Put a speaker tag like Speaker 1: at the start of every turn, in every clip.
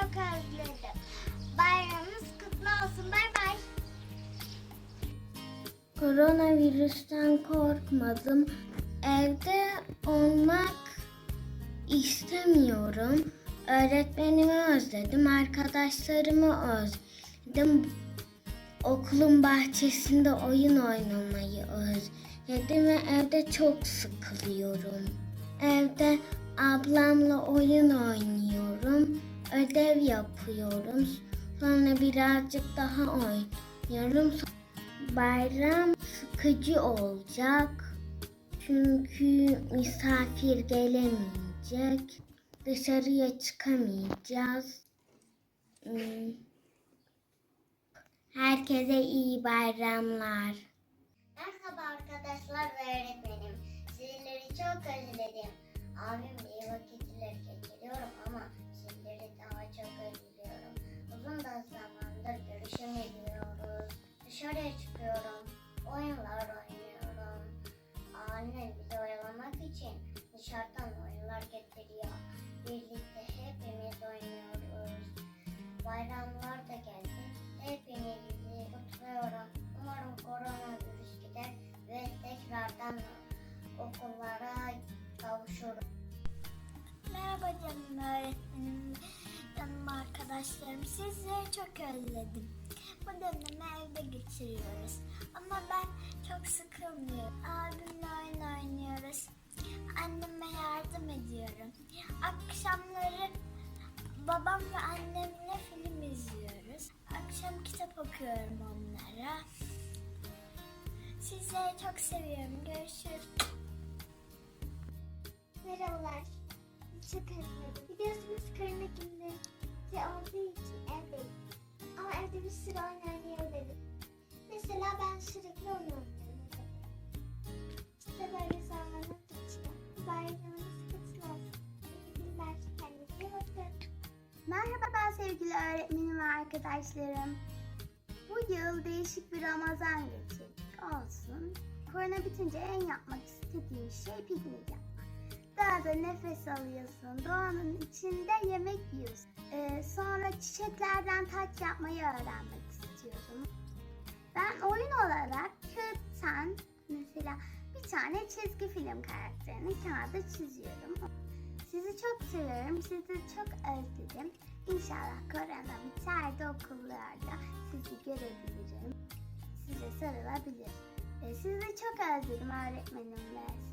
Speaker 1: özledim. Bayramınız kutlu olsun. Bay bay.
Speaker 2: Koronavirüsten korkmadım. Evde olmak istemiyorum. Öğretmenimi özledim, arkadaşlarımı özledim. Okulun bahçesinde oyun oynamayı özledim ve evde çok sıkılıyorum. Evde ablamla oyun oynuyorum, ödev yapıyorum. Sonra birazcık daha oynuyorum. Bayram sıkıcı olacak. Çünkü misafir gelemeyecek. Dışarıya çıkamayacağız. Hmm. Herkese iyi bayramlar.
Speaker 1: Merhaba arkadaşlar ve öğretmenim. Sizleri çok özledim. Abimle iyi vakitler Dışarıya çıkıyorum. Oyunlar oynuyorum. Annem bizi oyalamak için dışarıdan oyunlar getiriyor. Birlikte hepimiz oynuyoruz. Bayramlar da geldi. Hepinizi kutluyorum. Umarım koronavirüs gider ve tekrardan okullara kavuşuruz.
Speaker 3: Merhaba canım öğretmenim, canım arkadaşlarım. Sizleri çok özledim. Bu dönemi evde geçiriyoruz. Ama ben çok sıkılmıyorum. Abimle oyun oynuyoruz. Anneme yardım ediyorum. Akşamları babam ve annemle film izliyoruz. Akşam kitap okuyorum onlara. Sizleri çok seviyorum. Görüşürüz.
Speaker 1: Merhabalar. Çok. Biliyorsunuz korona günleri olduğu. Evde bir sürü oyun oynayabilirim. Mesela ben sürekli oyun oynuyorum. İşte böyle zamanım geçiyor. Bayramınız kutlu olsun. Günler. Kendinize bakın.
Speaker 3: Merhaba ben sevgili öğretmenim ve arkadaşlarım. Bu yıl değişik bir Ramazan geçirdik. Olsun. Korona bitince en yapmak istediğim şey piknik yapmak. Daha da nefes alıyorsun. Doğanın içinde yemek yiyorsun. Ee, sonra çiçeklerden taç yapmayı öğrenmek istiyorum. Ben oyun olarak kağıttan mesela bir tane çizgi film karakterini kağıda çiziyorum. Sizi çok seviyorum. Sizi çok özledim. İnşallah korona biter de okullarda sizi görebilirim. Size sarılabilirim. E, sizi çok özledim öğretmenim ve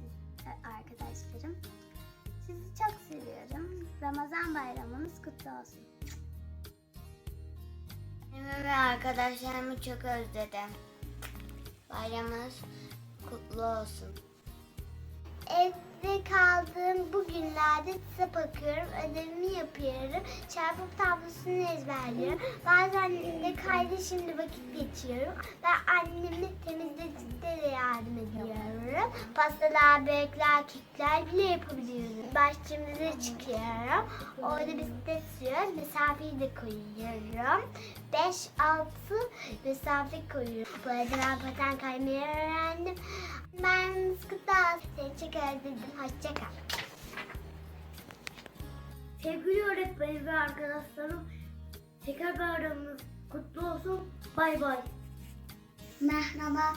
Speaker 3: Ramazan bayramınız kutlu olsun.
Speaker 2: Annemi ve arkadaşlarımı çok özledim. Bayramınız kutlu olsun.
Speaker 1: Evde kaldığım bu günlerde kitap okuyorum, ödevimi yapıyorum, çarpım tablosunu ezberliyorum. Bazen de kardeşimle vakit geçiriyorum. Ben annemi ediyorum. Pastalar, börekler, kekler bile yapabiliyorum. Bahçemize çıkıyorum. Orada bisiklet sürüyorum, mesafeyi de koyuyorum. 5-6 mesafe koyuyorum. Bu arada ben paten kaymayı öğrendim. Ben Skuta. Seni çok özledim. Hoşça kal.
Speaker 2: Sevgili öğretmenim ve arkadaşlarım, şeker bayramınız kutlu olsun. Bay bay.
Speaker 1: Merhaba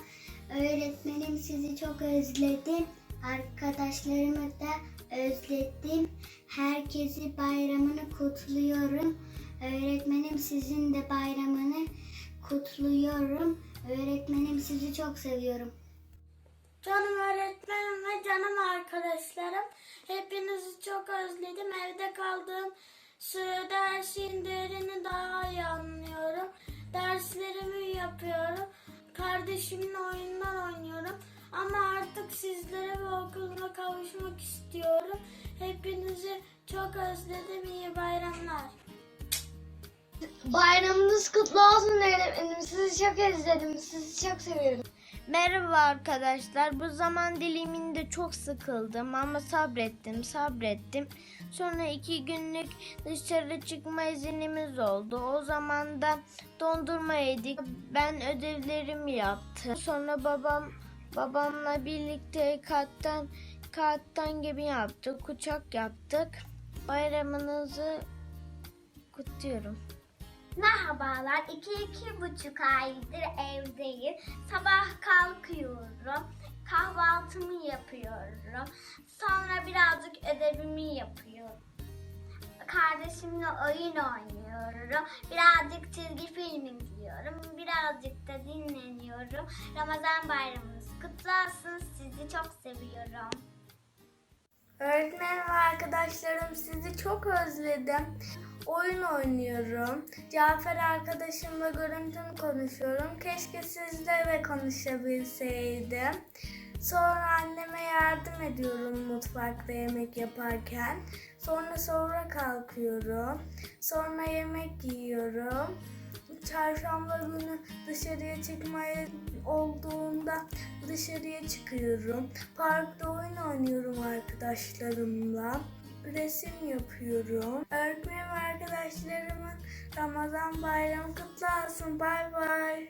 Speaker 1: öğretmenim sizi çok özledim. Arkadaşlarımı da özledim. Herkesi bayramını kutluyorum. Öğretmenim sizin de bayramını kutluyorum. Öğretmenim sizi çok seviyorum.
Speaker 3: Canım öğretmenim ve canım arkadaşlarım. Hepinizi çok özledim. Evde kaldığım sürede her şeyin değerini daha iyi anlıyorum. Derslerimi yapıyorum. Kardeşimle oyunlar oynuyorum. Ama artık sizlere ve okuluma kavuşmak istiyorum. Hepinizi çok özledim. İyi bayramlar.
Speaker 2: Bayramınız kutlu olsun öğretmenim. Sizi çok özledim. Sizi çok seviyorum. Merhaba arkadaşlar. Bu zaman diliminde çok sıkıldım ama sabrettim, sabrettim. Sonra iki günlük dışarı çıkma iznimiz oldu. O zaman da dondurma yedik. Ben ödevlerimi yaptım. Sonra babam babamla birlikte kattan kattan gibi yaptık. Uçak yaptık. Bayramınızı kutluyorum.
Speaker 1: Merhabalar. iki iki buçuk aydır evdeyim. Sabah kalkıyorum. Kahvaltımı yapıyorum. Sonra birazcık ödevimi yapıyorum. Kardeşimle oyun oynuyorum. Birazcık çizgi film izliyorum. Birazcık da dinleniyorum. Ramazan bayramınız kutlu olsun. Sizi çok seviyorum.
Speaker 4: Öğretmenim arkadaşlarım sizi çok özledim. Oyun oynuyorum. Cafer arkadaşımla görüntülü konuşuyorum. Keşke sizle de konuşabilseydim. Sonra anneme yardım ediyorum mutfakta yemek yaparken. Sonra sonra kalkıyorum. Sonra yemek yiyorum. Çarşamba günü dışarıya çıkmaya olduğunda dışarıya çıkıyorum. Parkta oyun oynuyorum arkadaşlarımla. Resim yapıyorum. Öğretmenim arkadaşlarımın Ramazan bayramı kutlu olsun. Bay bay.